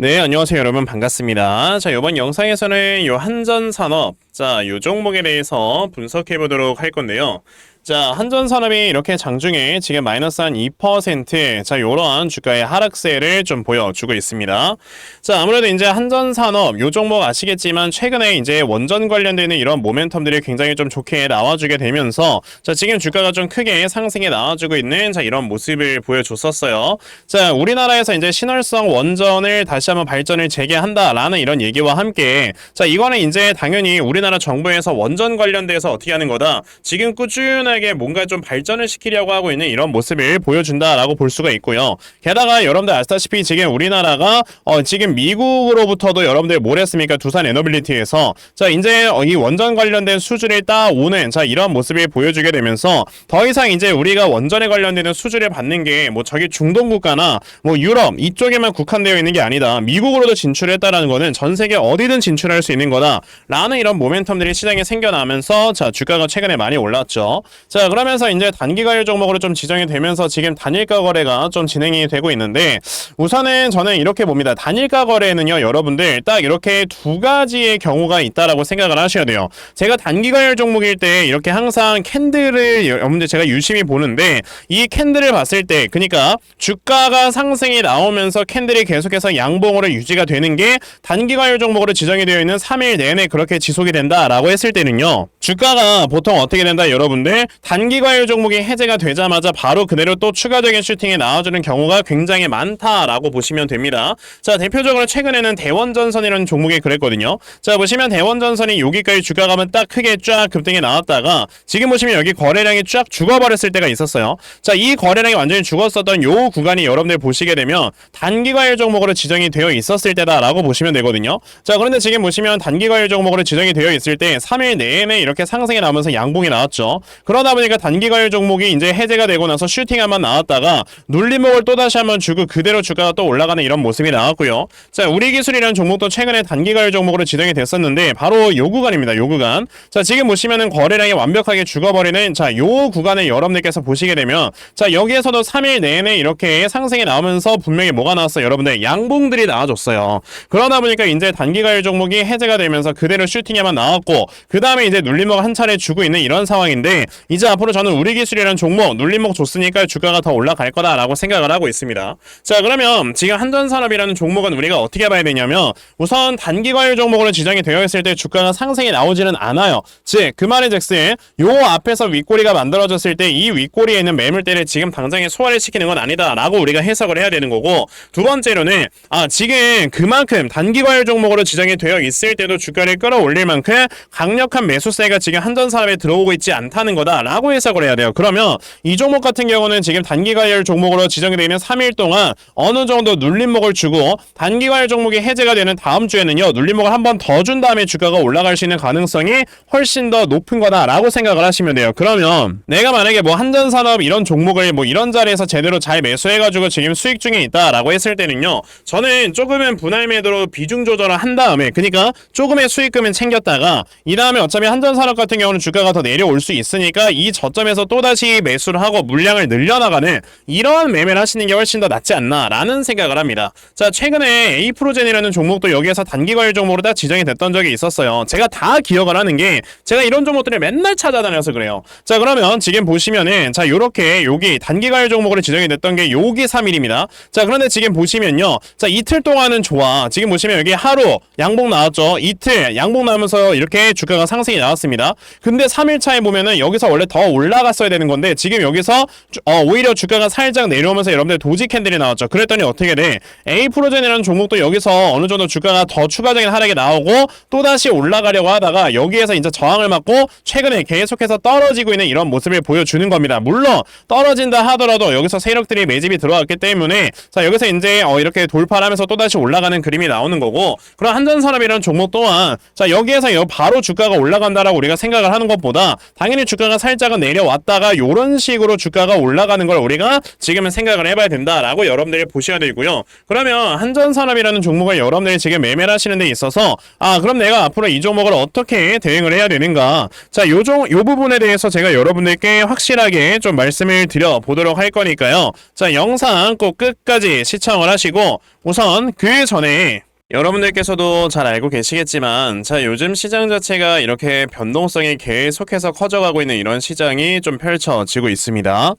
네, 안녕하세요, 여러분. 반갑습니다. 자, 이번 영상에서는 요 한전 산업, 자, 요 종목에 대해서 분석해 보도록 할 건데요. 자, 한전산업이 이렇게 장중에 지금 마이너스 한 2%, 자, 요러한 주가의 하락세를 좀 보여주고 있습니다. 자, 아무래도 이제 한전산업, 요 종목 아시겠지만, 최근에 이제 원전 관련되는 이런 모멘텀들이 굉장히 좀 좋게 나와주게 되면서, 자, 지금 주가가 좀 크게 상승에 나와주고 있는, 자, 이런 모습을 보여줬었어요. 자, 우리나라에서 이제 신월성 원전을 다시 한번 발전을 재개한다라는 이런 얘기와 함께, 자, 이거는 이제 당연히 우리나라 정부에서 원전 관련돼서 어떻게 하는 거다. 지금 꾸준하게 뭔가 좀 발전을 시키려고 하고 있는 이런 모습을 보여준다라고 볼 수가 있고요. 게다가 여러분들 아시다시피 지금 우리나라가 어, 지금 미국으로부터도 여러분들 뭘 했습니까? 두산 에너빌리티에서 자 이제 어, 이 원전 관련된 수주를 따오는 자 이런 모습을 보여주게 되면서 더 이상 이제 우리가 원전에 관련되는 수주를 받는 게 뭐 저기 중동 국가나 뭐 유럽 이쪽에만 국한되어 있는 게 아니다. 미국으로도 진출했다라는 거는 전 세계 어디든 진출할 수 있는 거다라는 이런 모멘텀들이 시장에 생겨나면서 자 주가가 최근에 많이 올랐죠. 자 그러면서 이제 단기가율 종목으로 좀 지정이 되면서 지금 단일가 거래가 좀 진행이 되고 있는데 우선은 저는 이렇게 봅니다. 단일가 거래는요 여러분들 딱 이렇게 두 가지의 경우가 있다라고 생각을 하셔야 돼요. 제가 단기가율 종목일 때 이렇게 항상 캔들을 여러분들 제가 유심히 보는데 이 캔들을 봤을 때 그러니까 주가가 상승이 나오면서 캔들이 계속해서 양봉으로 유지가 되는 게 단기가율 종목으로 지정이 되어 있는 3일 내내 그렇게 지속이 된다라고 했을 때는요. 주가가 보통 어떻게 된다 여러분들 단기 과열 종목이 해제가 되자마자 바로 그대로 또 추가적인 슈팅에 나와주는 경우가 굉장히 많다라고 보시면 됩니다. 자 대표적으로 최근에는 대원전선이라는 종목이 그랬거든요. 자 보시면 대원전선이 여기까지 주가가 딱 크게 쫙 급등해 나왔다가 지금 보시면 여기 거래량이 쫙 죽어버렸을 때가 있었어요. 자 이 거래량이 완전히 죽었었던 요 구간이 여러분들 보시게 되면 단기 과열 종목으로 지정이 되어 있었을 때다라고 보시면 되거든요. 자 그런데 지금 보시면 단기 과열 종목으로 지정이 되어 있을 때 3일 내내 이렇게 상승이 나오면서 양봉이 나왔죠. 그러다 보니까 단기과열 종목이 이제 해제가 되고 나서 슈팅 한번 나왔다가 눌림목을 또 다시 한번 주고 그대로 주가가 또 올라가는 이런 모습이 나왔고요. 자 우리 기술이라는 종목도 최근에 단기과열 종목으로 지정이 됐었는데 바로 요 구간입니다. 요 구간. 자 지금 보시면은 거래량이 완벽하게 죽어버리는 자 요 구간을 여러분들께서 보시게 되면 자 여기에서도 3일 내내 이렇게 상승이 나오면서 분명히 뭐가 나왔어요 여러분들 양봉들이 나와줬어요 그러다 보니까 이제 단기가율 종목이 해제가 되면서 그대로 슈팅에만 나왔고 그 다음에 이제 눌림목 한 차례 주고 있는 이런 상황인데 이제 앞으로 저는 우리 기술이라는 종목 눌림목 줬으니까 주가가 더 올라갈 거다라고 생각을 하고 있습니다. 자 그러면 지금 한전산업이라는 종목은 우리가 어떻게 봐야 되냐면 우선 단기가율 종목으로 지정이 되어 있을 때 주가가 상승이 나오지는 않아요. 즉 그 말의 즉슨 요 앞에서 윗꼬리가 만들어졌을 때 이 윗꼬리에 있는 매물대를 지금 당장에 소화를 시키는 건 아니다라고 우리가 해석을 해야 되는 거고 두 번째로는 아 지금 그만큼 단기 과열 종목으로 지정이 되어 있을 때도 주가를 끌어올릴 만큼 강력한 매수세가 지금 한전산업에 들어오고 있지 않다는 거다 라고 해석을 해야 돼요. 그러면 이 종목 같은 경우는 지금 단기과열 종목으로 지정이 되는 3일 동안 어느 정도 눌림목을 주고 단기과열 종목이 해제가 되는 다음 주에는요 눌림목을 한 번 더 준 다음에 주가가 올라갈 수 있는 가능성이 훨씬 더 높은 거다라고 생각을 하시면 돼요. 그러면 내가 만약에 뭐 한전산업 이런 종목을 뭐 이런 자리에서 제대로 잘 매수해가지고 지금 수익 중에 있다라고 했을 때는요 저는 조금은 분할 매도로 비중 조절을 한 다음에 그러니까 조금의 수익금은 챙겼다가 이 다음에 어차피 한전산업 같은 경우는 주가가 더 내려올 수 있으니까 이 저점에서 또다시 매수를 하고 물량을 늘려나가는 이러한 매매를 하시는 게 훨씬 더 낫지 않나라는 생각을 합니다. 자 최근에 A프로젠이라는 종목도 여기에서 단기과열 종목으로 딱 지정이 됐던 적이 있었어요. 제가 다 기억을 하는 게 제가 이런 종목들을 맨날 찾아다녀서 그래요. 자 그러면 지금 보시면은 자 요렇게 여기 단기과열 종목으로 지정이 됐던 게 여기 3일입니다. 자 그런데 지금 보시면요. 자 이틀 동안은 좋아. 지금 보시면 여기 하루 양봉 나왔죠? 이틀 양봉 나오면서 이렇게 주가가 상승이 나왔습니다. 근데 3일 차에 보면은 여기서 원래 더 올라갔어야 되는 건데 지금 여기서 주- 어, 오히려 주가가 살짝 내려오면서 여러분들 도지 캔들이 나왔죠. 그랬더니 어떻게 돼? A프로젠이라는 종목도 여기서 어느 정도 주가가 더 추가적인 하락이 나오고 또다시 올라가려고 하다가 여기에서 이제 저항을 맞고 최근에 계속해서 떨어지고 있는 이런 모습을 보여주는 겁니다. 물론 떨어진다 하더라도 여기서 세력들이 매집이 들어왔기 때문에 자 여기서 이제 어 이렇게 돌파를 하면서 또다시 올라가는 그림이 나오는 거고 그럼 한전산업이라는 종목 또한 자 여기에서 여- 바로 주가가 올라간다라고 우리가 생각을 하는 것보다 당연히 주가가 살 살짝은 내려왔다가 요런 식으로 주가가 올라가는 걸 우리가 지금은 생각을 해봐야 된다라고 여러분들이 보셔야 되고요. 그러면 한전산업이라는 종목을 여러분들이 지금 매매를 하시는 데 있어서 아 그럼 내가 앞으로 이 종목을 어떻게 대응을 해야 되는가 자 요종 요 부분에 대해서 제가 여러분들께 확실하게 좀 말씀을 드려 보도록 할 거니까요. 자 영상 꼭 끝까지 시청을 하시고 우선 그 전에 여러분들께서도 잘 알고 계시겠지만, 자, 요즘 시장 자체가 이렇게 변동성이 계속해서 커져가고 있는 이런 시장이 좀 펼쳐지고 있습니다.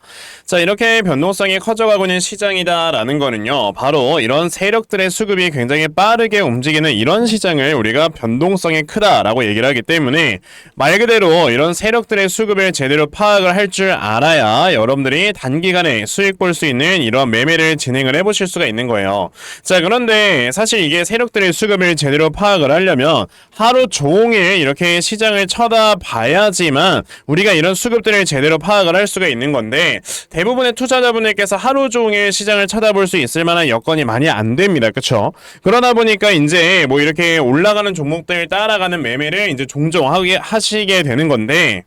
자, 이렇게 변동성이 커져가고 있는 시장이다라는 거는요, 바로 이런 세력들의 수급이 굉장히 빠르게 움직이는 이런 시장을 우리가 변동성이 크다라고 얘기를 하기 때문에, 말 그대로 이런 세력들의 수급을 제대로 파악을 할 줄 알아야 여러분들이 단기간에 수익 볼 수 있는 이런 매매를 진행을 해보실 수가 있는 거예요. 자, 그런데 사실 이게 세력 들의 수급을 제대로 파악을 하려면 하루 종일 이렇게 시장을 쳐다봐야지만 우리가 이런 수급들을 제대로 파악을 할 수가 있는 건데 대부분의 투자자분들께서 하루 종일 시장을 쳐다볼 수 있을 만한 여건이 많이 안 됩니다. 그렇죠? 그러다 보니까 이제 뭐 이렇게 올라가는 종목들 따라가는 매매를 이제 종종 하게 하시게 되는 건데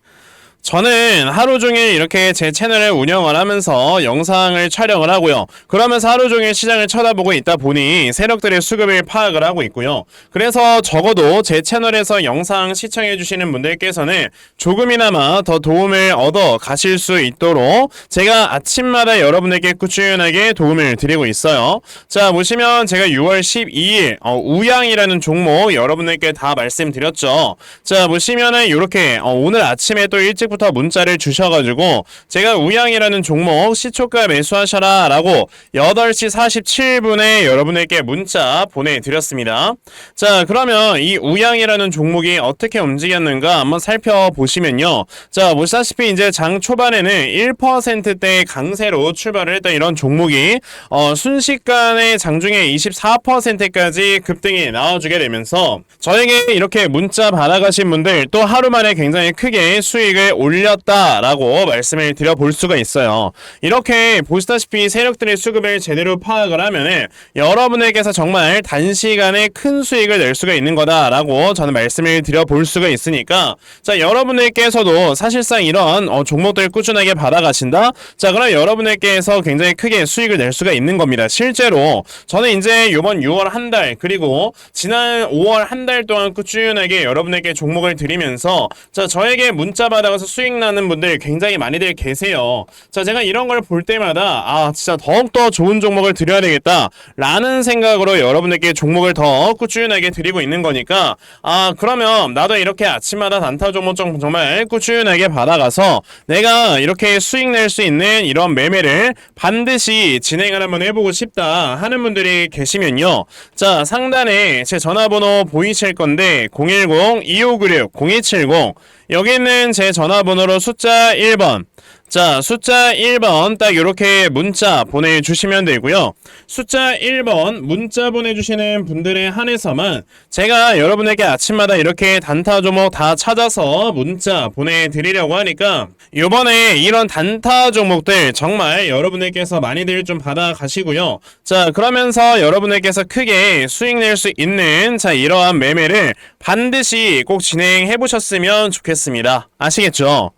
저는 하루 종일 이렇게 제 채널을 운영을 하면서 영상을 촬영을 하고요. 그러면서 하루 종일 시장을 쳐다보고 있다 보니 세력들의 수급을 파악을 하고 있고요. 그래서 적어도 제 채널에서 영상 시청해 주시는 분들께서는 조금이나마 더 도움을 얻어 가실 수 있도록 제가 아침마다 여러분에게 꾸준하게 도움을 드리고 있어요. 자, 보시면 제가 6월 12일 어, 우양이라는 종목 여러분들께 다 말씀드렸죠. 자, 보시면은 이렇게 어, 오늘 아침에 또 일찍 부터 문자를 주셔가지고 제가 우양이라는 종목 시초가 매수하셔라 라고 8시 47분에 여러분에게 문자 보내드렸습니다. 자 그러면 이 우양이라는 종목이 어떻게 움직였는가 한번 살펴보시면요. 자 보시다시피 이제 장 초반에는 1%대 강세로 출발을 했던 이런 종목이 어, 순식간에 장중에 24%까지 급등이 나와주게 되면서 저에게 이렇게 문자 받아가신 분들 또 하루 만에 굉장히 크게 수익을 올렸다라고 말씀을 드려볼 수가 있어요. 이렇게 보시다시피 세력들의 수급을 제대로 파악을 하면은 여러분에게서 정말 단시간에 큰 수익을 낼 수가 있는 거다라고 저는 말씀을 드려볼 수가 있으니까 자 여러분들께서도 사실상 이런 어, 종목들 꾸준하게 받아가신다. 자 그럼 여러분들께서 굉장히 크게 수익을 낼 수가 있는 겁니다. 실제로 저는 이제 이번 6월 한 달 그리고 지난 5월 한 달 동안 꾸준하게 여러분에게 종목을 드리면서 자 저에게 문자 받아가서 수익 나는 분들 굉장히 많이들 계세요. 자, 제가 이런 걸 볼 때마다 아, 진짜 더욱더 좋은 종목을 드려야 되겠다. 라는 생각으로 여러분에게 종목을 더 꾸준하게 드리고 있는 거니까 아, 그러면 나도 이렇게 아침마다 단타 종목 좀 정말 꾸준하게 받아가서 내가 이렇게 수익 낼 수 있는 이런 매매를 반드시 진행을 한번 해보고 싶다 하는 분들이 계시면요. 자, 상단에 제 전화번호 보이실 건데 010-2596-0270 여기는 제 전화번호 로 숫자 1번 자 숫자 1번 딱 이렇게 문자 보내주시면 되고요. 숫자 1번 문자 보내주시는 분들에 한해서만 제가 여러분에게 아침마다 이렇게 단타 종목 다 찾아서 문자 보내드리려고 하니까 요번에 이런 단타 종목들 정말 여러분에게서 많이들 좀 받아가시고요. 자 그러면서 여러분에게서 크게 수익 낼 수 있는 자 이러한 매매를 반드시 꼭 진행해 보셨으면 좋겠습니다. 아시겠죠?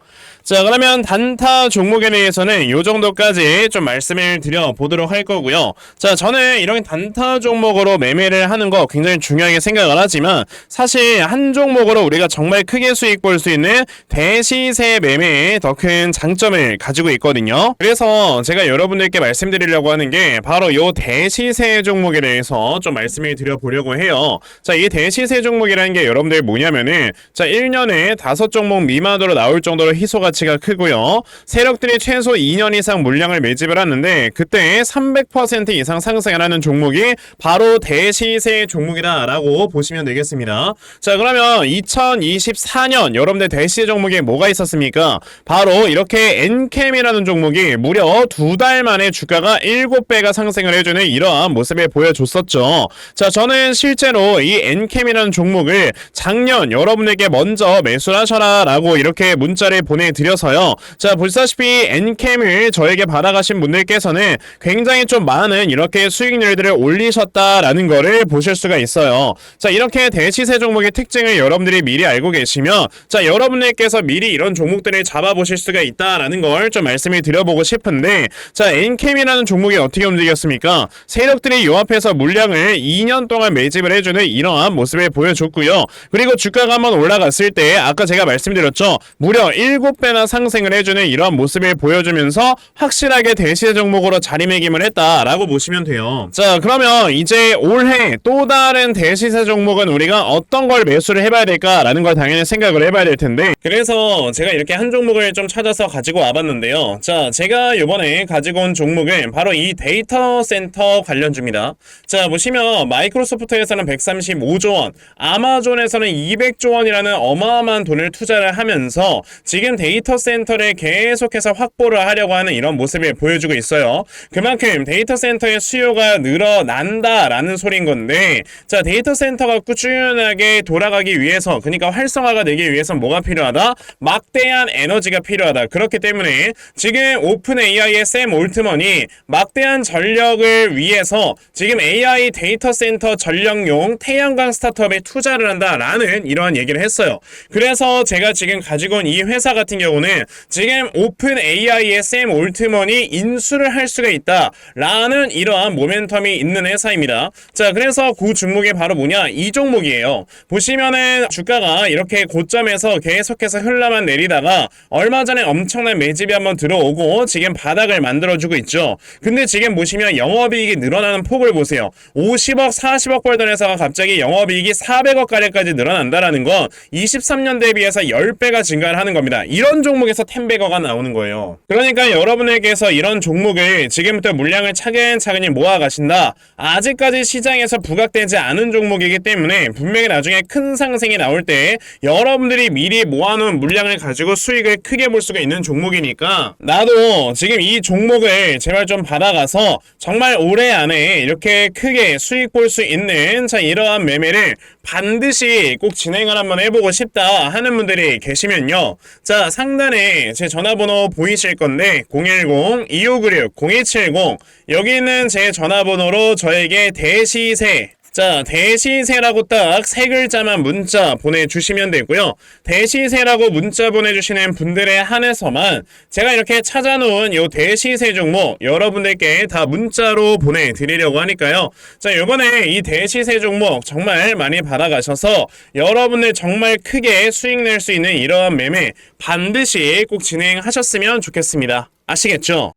자 그러면 단타 종목에 대해서는 요 정도까지 좀 말씀을 드려 보도록 할 거고요. 자 저는 이런 단타 종목으로 매매를 하는 거 굉장히 중요하게 생각을 하지만 사실 한 종목으로 우리가 정말 크게 수익 볼 수 있는 대시세 매매에 더 큰 장점을 가지고 있거든요. 그래서 제가 여러분들께 말씀드리려고 하는 게 바로 요 대시세 종목에 대해서 좀 말씀을 드려 보려고 해요. 자 이 대시세 종목이라는 게 여러분들 뭐냐면은 자 1년에 다섯 종목 미만으로 나올 정도로 희소가 가치가 크고요. 세력들이 최소 2년 이상 물량을 매집을 하는데 그때 300% 이상 상승을 하는 종목이 바로 대시세 종목이다라고 보시면 되겠습니다. 자 그러면 2024년 여러분들 대시세 종목에 뭐가 있었습니까? 바로 이렇게 엔캠이라는 종목이 무려 두 달 만에 주가가 7배가 상승을 해주는 이러한 모습을 보여줬었죠. 자 저는 실제로 이 엔캠이라는 종목을 작년 여러분에게 먼저 매수하셔라 라고 이렇게 문자를 보내드렸 드려서요. 자, 보시다시피 엔캠을 저에게 받아가신 분들께서는 굉장히 좀 많은 이렇게 수익률들을 올리셨다라는 거를 보실 수가 있어요. 자, 이렇게 대시세 종목의 특징을 여러분들이 미리 알고 계시면 자, 여러분들께서 미리 이런 종목들을 잡아보실 수가 있다라는 걸 좀 말씀을 드려보고 싶은데 자, 엔캠이라는 종목이 어떻게 움직였습니까? 세력들이 요 앞에서 물량을 2년 동안 매집을 해주는 이러한 모습을 보여줬고요. 그리고 주가가 한번 올라갔을 때 아까 제가 말씀드렸죠. 무려 7배나 상승을 해주는 이러한 모습을 보여주면서 확실하게 대시세 종목으로 자리매김을 했다라고 보시면 돼요. 자, 그러면 이제 올해 또 다른 대시세 종목은 우리가 어떤 걸 매수를 해봐야 될까라는 걸 당연히 생각을 해봐야 될 텐데 그래서 제가 이렇게 한 종목을 좀 찾아서 가지고 와봤는데요. 자, 제가 이번에 가지고 온 종목은 바로 이 데이터 센터 관련주입니다. 자, 보시면 마이크로소프트에서는 135조 원, 아마존에서는 200조 원이라는 어마어마한 돈을 투자를 하면서 지금 데이터 센터를 계속해서 확보를 하려고 하는 이런 모습을 보여주고 있어요. 그만큼 데이터 센터의 수요가 늘어난다라는 소린 건데, 자, 데이터 센터가 꾸준하게 돌아가기 위해서, 그러니까 활성화가 되기 위해서 뭐가 필요하다? 막대한 에너지가 필요하다. 그렇기 때문에 지금 오픈 AI의 샘 올트먼이 막대한 전력을 위해서 지금 AI 데이터 센터 전력용 태양광 스타트업에 투자를 한다라는 이러한 얘기를 했어요. 그래서 제가 지금 가지고 온 이 회사 같은 경우 는 지금 오픈 AI의 샘 올트먼이 인수를 할 수가 있다라는 이러한 모멘텀이 있는 회사입니다. 자, 그래서 그 종목이 바로 뭐냐? 이 종목이에요. 보시면은 주가가 이렇게 고점에서 계속해서 흘러만 내리다가 얼마 전에 엄청난 매집이 한번 들어오고 지금 바닥을 만들어주고 있죠. 근데 지금 보시면 영업이익이 늘어나는 폭을 보세요. 50억, 40억 벌던 회사가 갑자기 영업이익이 400억 가량까지 늘어난다라는 건 23년 대비해서 10배가 증가를 하는 겁니다. 이런 종목에서 10배거가 나오는 거예요. 그러니까 여러분에게서 이런 종목을 지금부터 물량을 차근차근히 모아가신다. 아직까지 시장에서 부각되지 않은 종목이기 때문에 분명히 나중에 큰 상승이 나올 때 여러분들이 미리 모아놓은 물량을 가지고 수익을 크게 볼 수가 있는 종목이니까 나도 지금 이 종목을 제발 좀 받아가서 정말 올해 안에 이렇게 크게 수익 볼 수 있는 자 이러한 매매를 반드시 꼭 진행을 한번 해보고 싶다 하는 분들이 계시면요. 자 상단에 제 전화번호 보이실 건데 010-2596-0270 여기 있는 제 전화번호로 저에게 대시세 자, 대시세라고 딱 세 글자만 문자 보내주시면 되고요. 대시세라고 문자 보내주시는 분들에 한해서만 제가 이렇게 찾아놓은 요 대시세 종목 여러분들께 다 문자로 보내드리려고 하니까요. 자, 이번에 이 대시세 종목 정말 많이 받아가셔서 여러분들 정말 크게 수익 낼 수 있는 이러한 매매 반드시 꼭 진행하셨으면 좋겠습니다. 아시겠죠?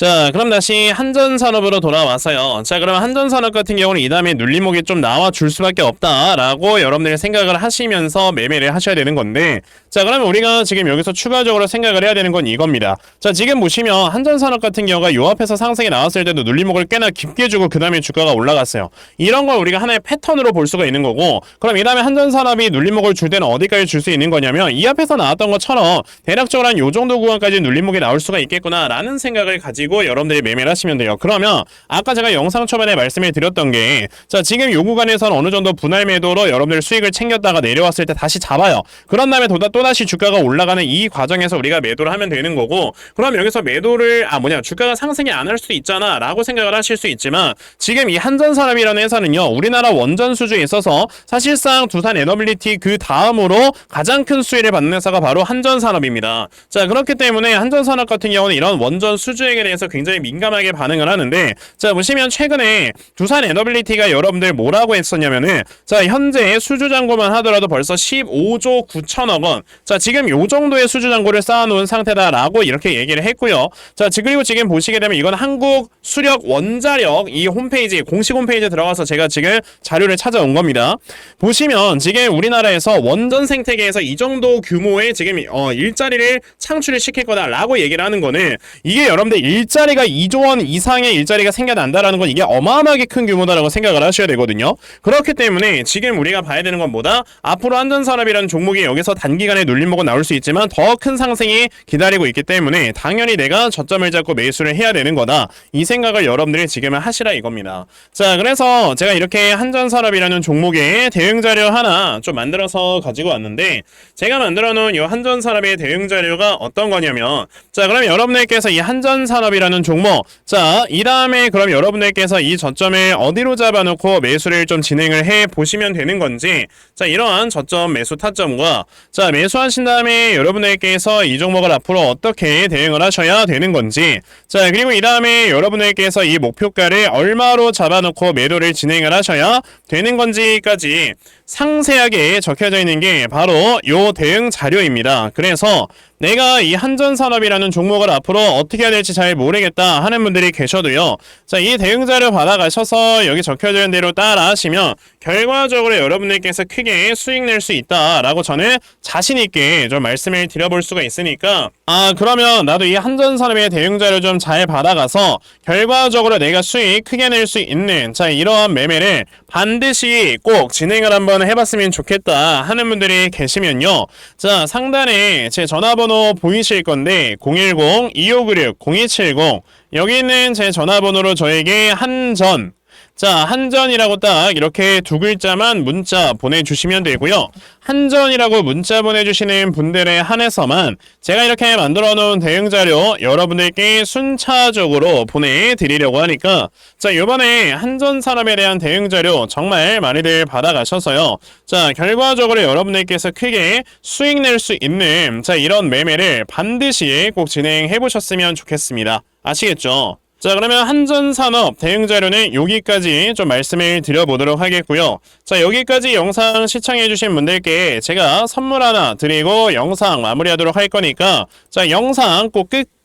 자, 그럼 다시 한전산업으로 돌아와서요. 자, 그러면 한전산업 같은 경우는 이 다음에 눌림목이 좀 나와 줄 수밖에 없다라고 여러분들이 생각을 하시면서 매매를 하셔야 되는 건데, 자, 그러면 우리가 지금 여기서 추가적으로 생각을 해야 되는 건 이겁니다. 자, 지금 보시면 한전산업 같은 경우가 요 앞에서 상승이 나왔을 때도 눌림목을 꽤나 깊게 주고 그 다음에 주가가 올라갔어요. 이런 걸 우리가 하나의 패턴으로 볼 수가 있는 거고, 그럼 이 다음에 한전산업이 눌림목을 줄 때는 어디까지 줄 수 있는 거냐면 이 앞에서 나왔던 것처럼 대략적으로 한 요 정도 구간까지 눌림목이 나올 수가 있겠구나라는 생각을 가지고 여러분들이 매매를 하시면 돼요. 그러면 아까 제가 영상 초반에 말씀을 드렸던 게 자, 지금 요 구간에서는 어느 정도 분할 매도로 여러분들 수익을 챙겼다가 내려왔을 때 다시 잡아요. 그런 다음에 또다, 또다시 주가가 올라가는 이 과정에서 우리가 매도를 하면 되는 거고 그럼 여기서 매도를 아 뭐냐 주가가 상승이 안 할 수도 있잖아 라고 생각을 하실 수 있지만 지금 이 한전산업이라는 회사는요 우리나라 원전 수주에 있어서 사실상 두산 에너빌리티 그 다음으로 가장 큰 수혜를 받는 회사가 바로 한전산업입니다. 자 그렇기 때문에 한전산업 같은 경우는 이런 원전 수주액에 대해서 굉장히 민감하게 반응을 하는데 자 보시면 최근에 두산 에너빌리티가 여러분들 뭐라고 했었냐면은 자 현재 수주 잔고만 하더라도 벌써 15조 9천억 원. 자 지금 요 정도의 수주 잔고를 쌓아놓은 상태다라고 이렇게 얘기를 했고요. 자 지- 그리고 지금 보시게 되면 이건 한국 수력 원자력 이 홈페이지 공식 홈페이지에 들어가서 제가 지금 자료를 찾아온 겁니다. 보시면 지금 우리나라에서 원전 생태계에서 이 정도 규모의 지금 어 일자리를 창출을 시킬 거다라고 얘기를 하는 거는 이게 여러분들 일 자리가 2조 원 이상의 일자리가 생겨난다라는 건 이게 어마어마하게 큰 규모다라고 생각을 하셔야 되거든요. 그렇기 때문에 지금 우리가 봐야 되는 건 뭐다? 앞으로 한전산업이라는 종목이 여기서 단기간에 눌림목은 나올 수 있지만 더 큰 상승이 기다리고 있기 때문에 당연히 내가 저점을 잡고 매수를 해야 되는 거다. 이 생각을 여러분들이 지금은 하시라 이겁니다. 자, 그래서 제가 이렇게 한전산업이라는 종목의 대응 자료 하나 좀 만들어서 가지고 왔는데 제가 만들어 놓은 이 한전산업의 대응 자료가 어떤 거냐면 자, 그럼 여러분들께서 이 한전산업 이라는 종목. 자, 이 다음에 그럼 여러분들께서 이 저점을 어디로 잡아놓고 매수를 좀 진행을 해 보시면 되는 건지. 자, 이러한 저점 매수 타점과 자, 매수하신 다음에 여러분들께서 이 종목을 앞으로 어떻게 대응을 하셔야 되는 건지. 자, 그리고 이 다음에 여러분들께서 이 목표가를 얼마로 잡아놓고 매도를 진행을 하셔야 되는 건지까지 상세하게 적혀져 있는 게 바로 요 대응 자료입니다. 그래서 내가 이 한전산업이라는 종목을 앞으로 어떻게 해야 될지 잘 모르겠다 하는 분들이 계셔도요. 자, 이 대응 자료 받아가셔서 여기 적혀져 있는 대로 따라 하시면 결과적으로 여러분들께서 크게 수익 낼 수 있다라고 저는 자신 있게 좀 말씀을 드려볼 수가 있으니까 아, 그러면 나도 이 한전산업의 대응 자료 좀 잘 받아가서 결과적으로 내가 수익 크게 낼 수 있는 자, 이러한 매매를 반드시 꼭 진행을 한번 해봤으면 좋겠다 하는 분들이 계시면요. 자, 상단에 제 전화번호 보이실 건데 010-2596-0270 여기 있는 제 전화번호로 저에게 한전 자, 한전이라고 딱 이렇게 두 글자만 문자 보내주시면 되고요. 한전이라고 문자 보내주시는 분들에 한해서만 제가 이렇게 만들어 놓은 대응 자료 여러분들께 순차적으로 보내드리려고 하니까 자, 요번에 한전 산업에 대한 대응 자료 정말 많이들 받아가셔서요. 자, 결과적으로 여러분들께서 크게 수익 낼 수 있는 자, 이런 매매를 반드시 꼭 진행해 보셨으면 좋겠습니다. 아시겠죠? 자 그러면 한전산업 대응 자료는 여기까지 좀 말씀을 드려보도록 하겠고요. 자 여기까지 영상 시청해주신 분들께 제가 선물 하나 드리고 영상 마무리하도록 할 거니까 자 영상 꼭 끝.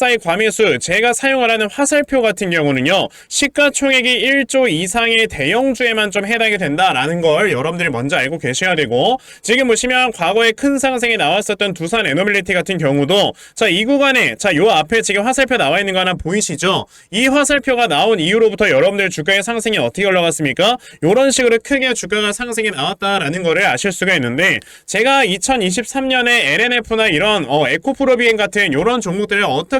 RSI 과매수 제가 사용을 하는 화살표 같은 경우는요 시가총액이 1조 이상의 대형주에만 좀 해당이 된다라는 걸 여러분들이 먼저 알고 계셔야 되고 지금 보시면 과거에 큰 상승이 나왔었던 두산 에너빌리티 같은 경우도 자 이 구간에 자 요 앞에 지금 화살표 나와 있는 거 하나 보이시죠? 이 화살표가 나온 이후로부터 여러분들 주가의 상승이 어떻게 올라갔습니까? 요런 식으로 크게 주가가 상승이 나왔다라는 거를 아실 수가 있는데 제가 2023년에 LNF나 이런 어, 에코프로비엔 같은 요런 종목들을 어떻게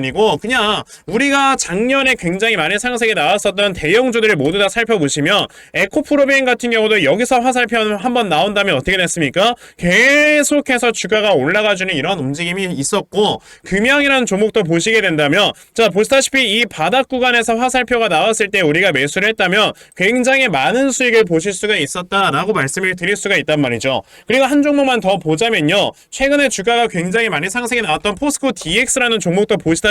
아니고 그냥 우리가 작년에 굉장히 많은 상승이 나왔었던 대형주들을 모두 다 살펴보시면 에코프로비엔 같은 경우도 여기서 화살표 한번 나온 다음에 어떻게 됐습니까? 계속해서 주가가 올라가주는 이런 움직임이 있었고 금양이라는 종목도 보시게 된다면 자 보시다시피 이 바닥 구간에서 화살표가 나왔을 때 우리가 매수를 했다면 굉장히 많은 수익을 보실 수가 있었다라고 말씀을 드릴 수가 있단 말이죠. 그리고 한 종목만 더 보자면요. 최근에 주가가 굉장히 많이 상승이 나왔던 포스코 DX라는 종목도 보시다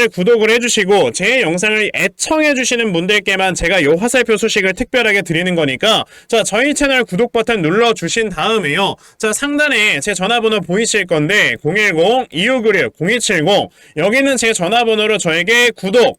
을 구독을 해주시고 제 영상을 애청해 주시는 분들께만 제가 요 화살표 소식을 특별하게 드리는 거니까 자 저희 채널 구독 버튼 눌러 주신 다음에요. 자 상단에 제 전화번호 보이실 건데 010-2596-0270 여기는 제 전화번호로 저에게 구독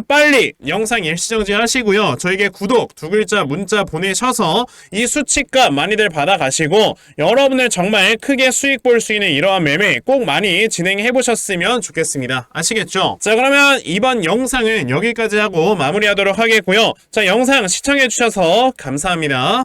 빨리 영상 일시정지 하시고요. 저에게 구독 두 글자 문자 보내셔서 이 수치값 많이들 받아가시고 여러분을 정말 크게 수익 볼 수 있는 이러한 매매 꼭 많이 진행해 보셨으면 좋겠습니다. 아시겠죠? 자 그러면 이번 영상은 여기까지 하고 마무리하도록 하겠고요. 자 영상 시청해 주셔서 감사합니다.